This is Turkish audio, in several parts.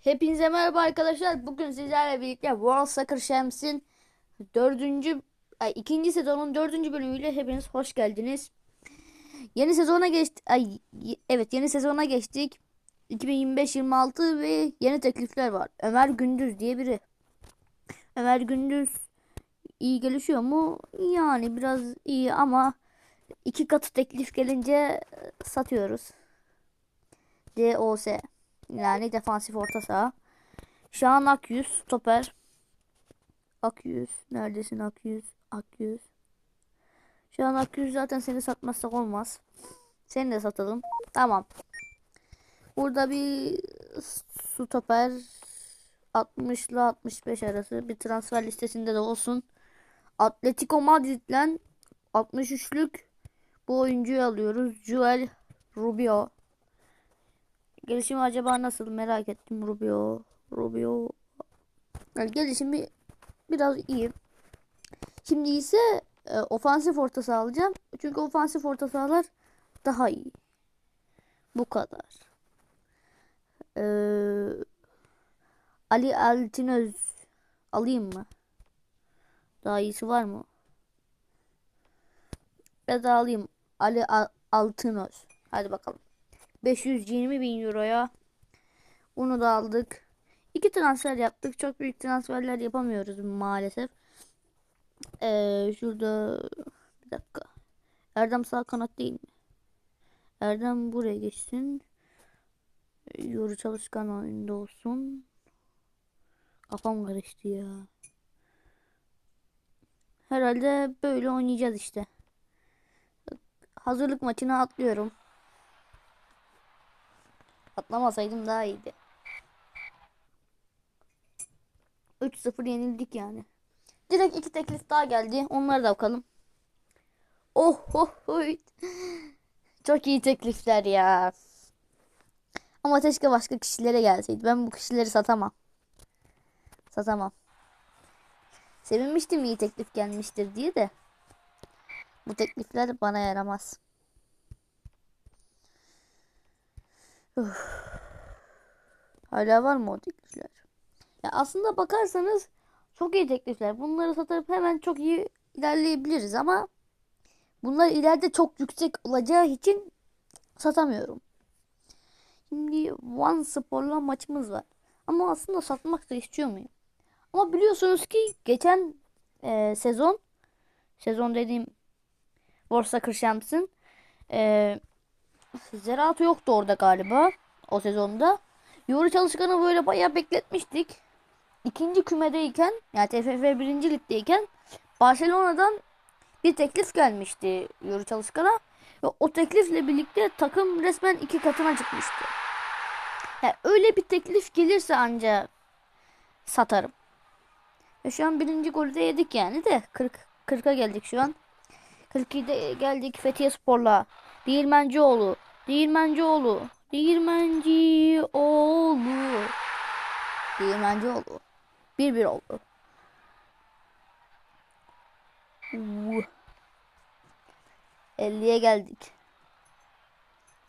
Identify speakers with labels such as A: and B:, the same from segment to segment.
A: Hepinize merhaba arkadaşlar. Bugün sizlerle birlikte World Soccer Champions'in dördüncü, ay, ikinci sezonun dördüncü bölümüyle hepiniz hoş geldiniz. Yeni sezona geçtik. Ay, evet yeni sezona geçtik. 2025-26 ve yeni teklifler var. Ömer Gündüz diye biri. Ömer Gündüz iyi gelişiyor mu? Yani biraz iyi ama iki katı teklif gelince e, satıyoruz. DOS. Yani defansif orta saha. Şahan Akyüz stoper. Akyüz. Neredesin Akyüz? Akyüz. Şahan Akyüz zaten seni satmazsak olmaz. Seni de satalım. Tamam. Burada bir stoper 60 ile 65 arası bir transfer listesinde de olsun. Atletico Madrid'den 63'lük bu oyuncuyu alıyoruz. Joel Rubio. Gelişimi acaba nasıl merak ettim Rubio. Rubio. Yani gelişimi biraz iyi. Şimdi ise e, ofansif orta saha alacağım. Çünkü ofansif orta sahalar daha iyi. Bu kadar. Ee, Ali Altinöz alayım mı? Daha iyisi var mı? Ya da alayım. Ali Al Altınöz. Hadi bakalım. 520 bin euroya. Bunu da aldık. İki transfer yaptık. Çok büyük transferler yapamıyoruz maalesef. Ee, şurada bir dakika. Erdem sağ kanat değil mi? Erdem buraya geçsin. Yoru çalışkan oyunda olsun. Kafam karıştı ya. Herhalde böyle oynayacağız işte. Hazırlık maçına atlıyorum. Atlamasaydım daha iyiydi. 3-0 yenildik yani. Direkt iki teklif daha geldi. Onları da bakalım. Oh oh oh. Çok iyi teklifler ya. Ama keşke başka kişilere gelseydi. Ben bu kişileri satamam. Satamam. Sevinmiştim iyi teklif gelmiştir diye de. Bu teklifler bana yaramaz. Hala var mı o teklifler? Ya aslında bakarsanız çok iyi teklifler. Bunları satıp hemen çok iyi ilerleyebiliriz ama bunlar ileride çok yüksek olacağı için satamıyorum. Şimdi One Spor'la maçımız var. Ama aslında satmak da istiyor muyum? Ama biliyorsunuz ki geçen e, sezon sezon dediğim Borsa Kırşams'ın e, Zerato yoktu orada galiba o sezonda. Yoru Çalışkan'ı böyle bayağı bekletmiştik. İkinci kümedeyken yani TFF 1. ligdeyken Barcelona'dan bir teklif gelmişti Yoru Çalışkan'a. Ve o teklifle birlikte takım resmen iki katına çıkmıştı. Yani öyle bir teklif gelirse anca satarım. Ve şu an birinci golü de yedik yani de 40 40'a geldik şu an. 42'de geldik Fethiye Spor'la. Değirmencioğlu. Değirmencioğlu. Değirmencioğlu. Değirmencioğlu. 1-1 oldu. Uh. 50'ye geldik.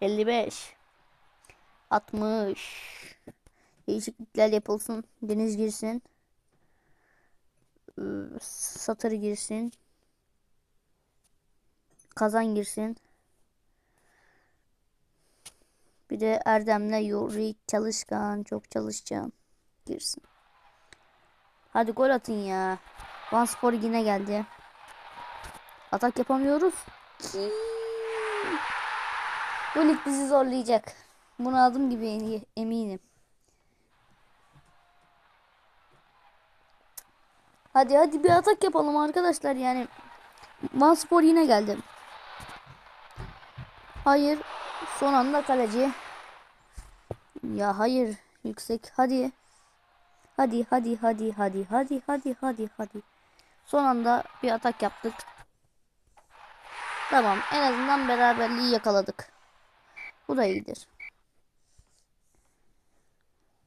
A: 55. 60. Değişiklikler yapılsın. Deniz girsin. Satır girsin. Kazan girsin. Bir de Erdem'le Yuri çalışkan. Çok çalışacağım. Girsin. Hadi gol atın ya. Van Spor yine geldi. Atak yapamıyoruz. Bu lig bizi zorlayacak. Bunu adım gibi eminim. Hadi hadi bir atak yapalım arkadaşlar yani. Van Spor yine geldi. Hayır. Son anda kaleci. Ya hayır. Yüksek. Hadi. Hadi hadi hadi hadi hadi hadi hadi hadi. Son anda bir atak yaptık. Tamam. En azından beraberliği yakaladık. Bu da iyidir.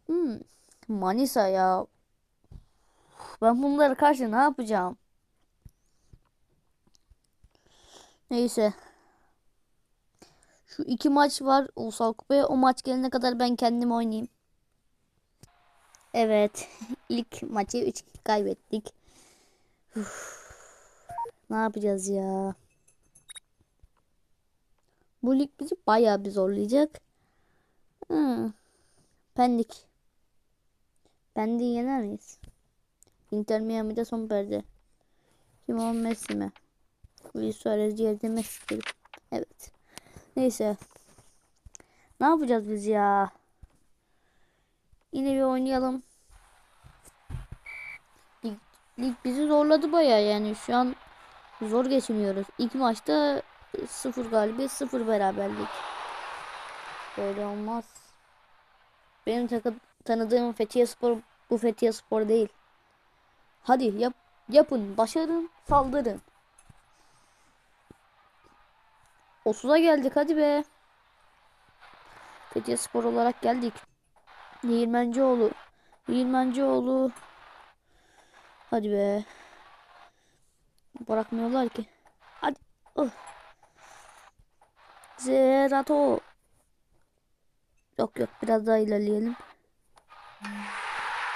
A: Hmm. Manisa ya. Ben bunlara karşı ne yapacağım? Neyse. Şu iki maç var Ulusal Kupaya. O maç gelene kadar ben kendim oynayayım. Evet. ilk maçı 3 kaybettik. Ne yapacağız ya? Bu lig bizi bayağı bir zorlayacak. Hı. Pendik. Pendik'i yener miyiz? Inter Miami'de son perde. Kim o Messi mi? Luis Suarez yerde Messi. Evet. Neyse. Ne yapacağız biz ya? Yine bir oynayalım. Lig, lig bizi zorladı baya yani şu an zor geçiniyoruz. İlk maçta 0 galibiyet 0 beraberlik. Böyle olmaz. Benim takı, tanıdığım Fethiye Spor bu Fethiye Spor değil. Hadi yap, yapın, başarın, saldırın. 30'a geldik hadi be. Fethiye Spor olarak geldik. Değirmencioğlu. Değirmencioğlu. Hadi be. Bırakmıyorlar ki. Hadi. Oh. Zerato. Yok yok biraz daha ilerleyelim.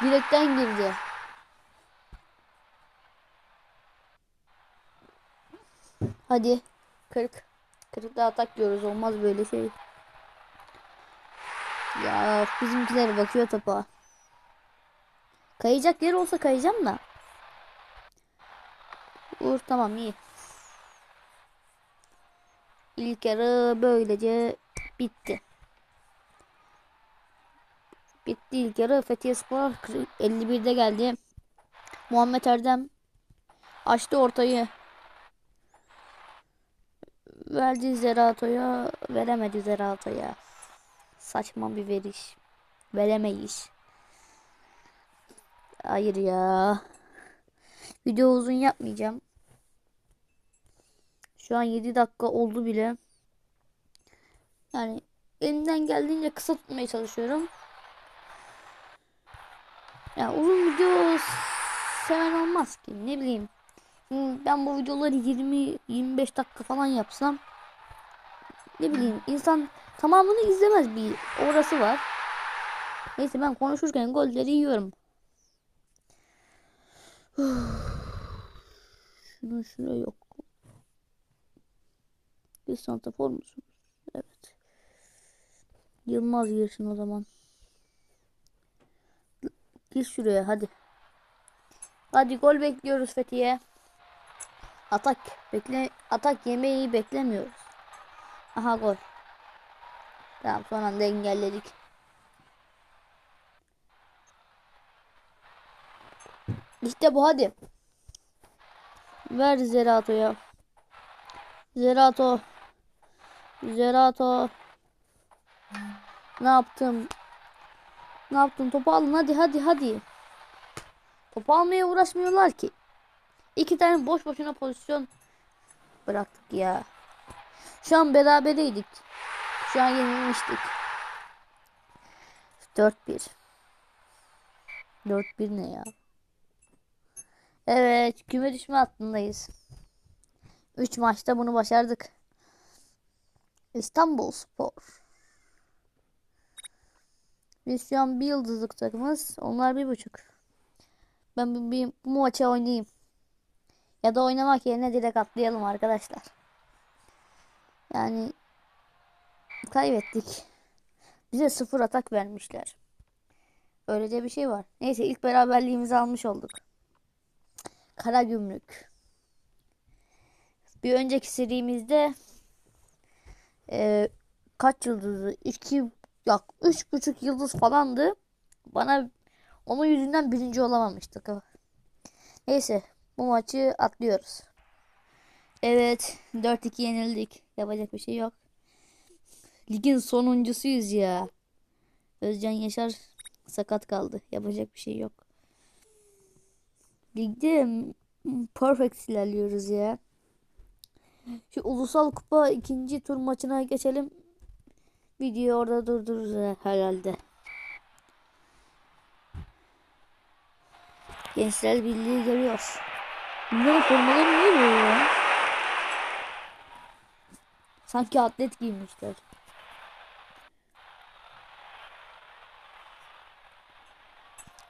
A: Direkten girdi. Hadi. 40. 40'da atak diyoruz. Olmaz böyle şey. Ya bizimkiler bakıyor topa. Kayacak yer olsa kayacağım da. Uğur tamam iyi. İlk yarı böylece bitti. Bitti ilk yarı. Fethiye Spor 51'de geldi. Muhammed Erdem açtı ortayı. Verdi Zerato'ya. Veremedi Zerato'ya. Saçma bir veriş. Veremeyiz. Hayır ya. Video uzun yapmayacağım. Şu an 7 dakika oldu bile. Yani elimden geldiğince kısa tutmaya çalışıyorum. Ya uzun video seven olmaz ki. Ne bileyim. Ben bu videoları 20-25 dakika falan yapsam ne bileyim insan tamamını izlemez bir orası var. Neyse ben konuşurken golleri yiyorum. Şunu şuraya yok. Bir santrafor musunuz? Evet. Yılmaz girsin o zaman. Gir şuraya hadi. Hadi gol bekliyoruz Fethiye. Atak bekle atak yemeği beklemiyoruz. Aha gol. Tamam son anda engelledik. İşte bu hadi. Ver Zerato'ya. Zerato. Zerato. Ne yaptım? Ne yaptım? Topu alın hadi hadi hadi. Topu almaya uğraşmıyorlar ki. İki tane boş boşuna pozisyon bıraktık ya. Şu an berabereydik. Şu an yenilmiştik. 4-1. 4-1 ne ya? Evet, küme düşme hattındayız. 3 maçta bunu başardık. İstanbul Spor. Biz şu an bir yıldızlık takımız. Onlar bir buçuk. Ben bu maçı oynayayım. Ya da oynamak yerine direkt atlayalım arkadaşlar. Yani kaybettik. Bize sıfır atak vermişler. Öyle de bir şey var. Neyse ilk beraberliğimizi almış olduk. Kara Gümrük. Bir önceki serimizde e, kaç yıldızı? 2 yak üç buçuk yıldız falandı. Bana onun yüzünden birinci olamamıştık. Neyse bu maçı atlıyoruz. Evet 4-2 yenildik. Yapacak bir şey yok. Ligin sonuncusuyuz ya. Özcan Yaşar sakat kaldı. Yapacak bir şey yok. Ligde perfect ilerliyoruz ya. Şu ulusal kupa ikinci tur maçına geçelim. Videoyu orada durdururuz herhalde. Gençler Birliği geliyor. Bunların formaları niye böyle ya? Sanki atlet giymişler.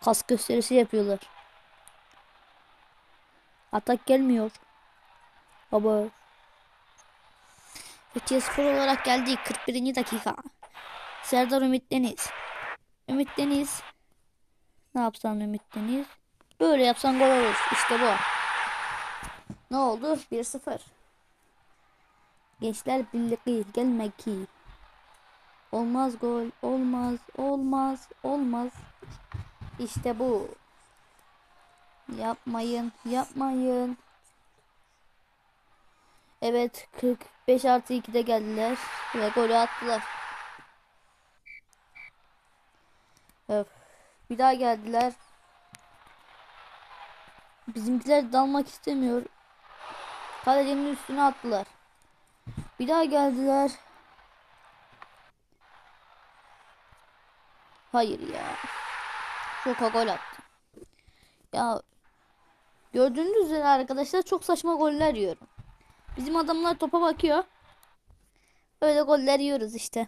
A: Kas gösterisi yapıyorlar. Atak gelmiyor. Baba. Fethiye Spor olarak geldik. 41. dakika. Serdar Ümit Deniz. Ümit Deniz. Ne yapsan Ümit Deniz? Böyle yapsan gol olur. İşte bu. Ne oldu? 1-0. Gençler Birliği gelmek ki. Olmaz gol. Olmaz. Olmaz. Olmaz. İşte bu. Yapmayın. Yapmayın. Evet 45 artı 2'de geldiler. Ve golü attılar. Öf. Bir daha geldiler. Bizimkiler dalmak istemiyor. Kalecinin üstüne attılar. Bir daha geldiler. Hayır ya. Şoka gol attı. Ya gördüğünüz üzere arkadaşlar çok saçma goller yiyorum. Bizim adamlar topa bakıyor. Öyle goller yiyoruz işte.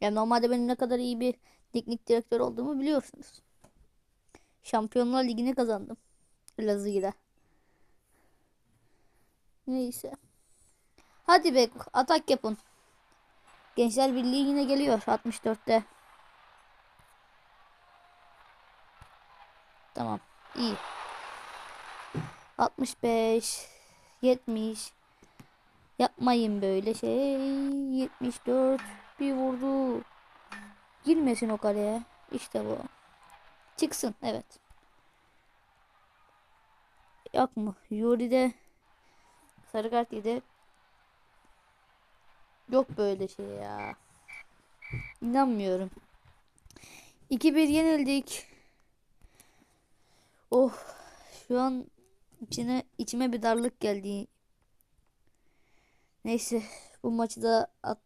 A: Yani normalde benim ne kadar iyi bir teknik direktör olduğumu biliyorsunuz. Şampiyonlar Ligi'ni kazandım. Elazığ'da. Neyse. Hadi be atak yapın. Gençler Birliği yine geliyor 64'te. Tamam. iyi. 65 70 Yapmayın böyle şey. 74 bir vurdu. Girmesin o kaleye. İşte bu. Çıksın evet. Yok mu? Yuri de sarı kart yedi. Yok böyle şey ya. İnanmıyorum. 2-1 yenildik. Oh. Şu an içine içime bir darlık geldi. Neyse bu maçı da at,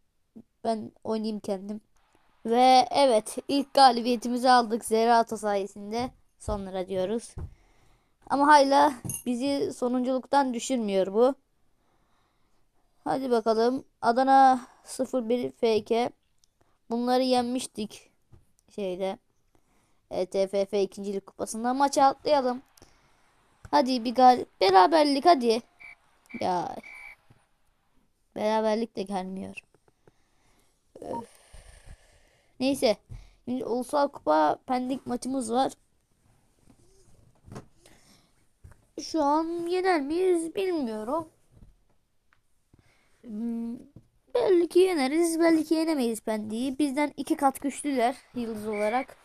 A: ben oynayayım kendim. Ve evet ilk galibiyetimizi aldık Zerato sayesinde. Sonlara diyoruz. Ama hala bizi sonunculuktan düşürmüyor bu. Hadi bakalım. Adana 01 FK. Bunları yenmiştik. Şeyde. E, TFF ikincilik kupasında maçı atlayalım. Hadi bir gal beraberlik hadi. Ya Beraberlik de gelmiyor. Öf. Neyse. Şimdi Ulusal Kupa Pendik maçımız var. Şu an yener miyiz bilmiyorum. Hmm, belki yeneriz, belki yenemeyiz Pendik'i. Bizden iki kat güçlüler yıldız olarak.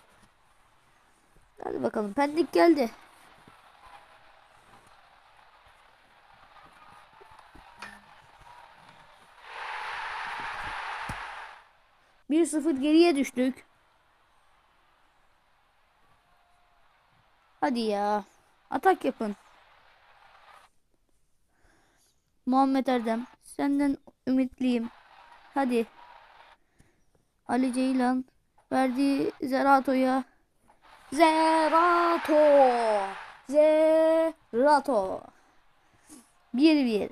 A: Hadi bakalım. Pendik geldi. 1-0 geriye düştük. Hadi ya. Atak yapın. Muhammed Erdem. Senden ümitliyim. Hadi. Ali Ceylan. Verdi Zerato'ya. Zerato. Zerato. 1-1.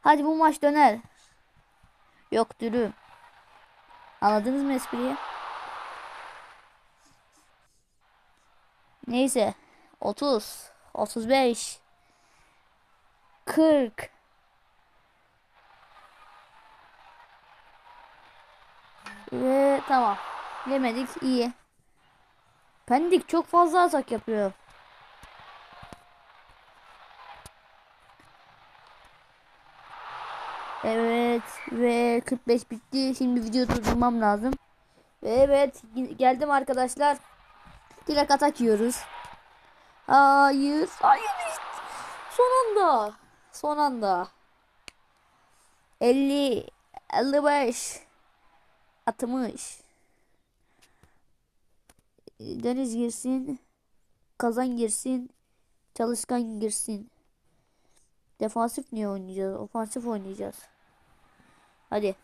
A: Hadi bu maç döner. Yok dürüm. Anladınız mı espriyi? Neyse. 30. 35. 40. Ve tamam. Yemedik iyi. Pendik çok fazla atak yapıyor. Evet ve 45 bitti. Şimdi video durdurmam lazım. Ve evet geldim arkadaşlar. Direkt atak yiyoruz. Hayır. Hayır işte. Son anda. Son anda. 50 55 60 Deniz girsin. Kazan girsin. Çalışkan girsin. Defansif niye oynayacağız? Ofansif oynayacağız. Hadi.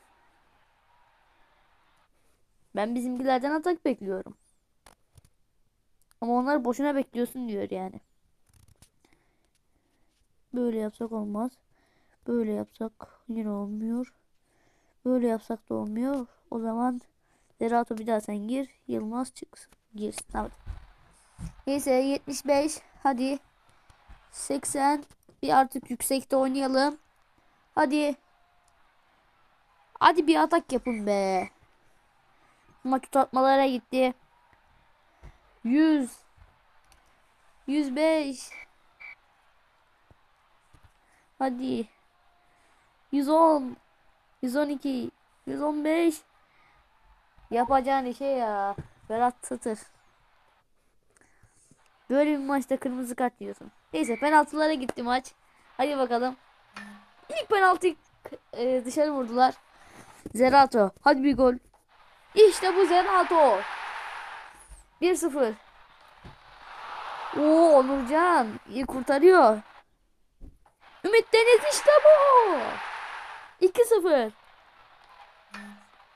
A: Ben bizimkilerden atak bekliyorum. Ama onlar boşuna bekliyorsun diyor yani. Böyle yapsak olmaz. Böyle yapsak yine olmuyor. Böyle yapsak da olmuyor. O zaman Zerato bir daha sen gir. Yılmaz çıksın. Girsin. Hadi. Neyse 75 hadi 80 bir artık yüksekte oynayalım. Hadi. Hadi bir atak yapın be. Maç uzatmalara gitti. 100 105 Hadi. 110 112 115 Yapacağın işe ya. Berat Sıtır. Böyle bir maçta kırmızı kart yiyorsun. Neyse penaltılara gitti maç. Hadi bakalım. İlk penaltıyı e, dışarı vurdular. Zerato. Hadi bir gol. İşte bu Zerato. 1-0. Oo Onurcan iyi kurtarıyor. Ümit Deniz işte bu. 2-0.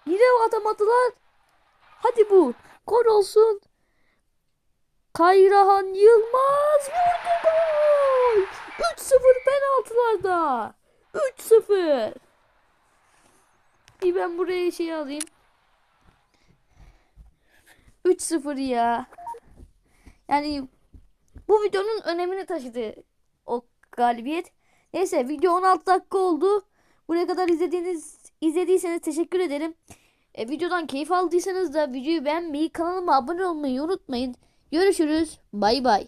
A: Yine atamadılar. Hadi bu. Gol olsun. Kayrahan Yılmaz vurdu gol. 3-0 penaltılarda. 3-0. Bir ben buraya şey alayım. 3-0 ya. Yani bu videonun önemini taşıdı o galibiyet. Neyse video 16 dakika oldu. Buraya kadar izlediğiniz izlediyseniz teşekkür ederim. E, videodan keyif aldıysanız da videoyu beğenmeyi, kanalıma abone olmayı unutmayın. Görüşürüz. Bay bay.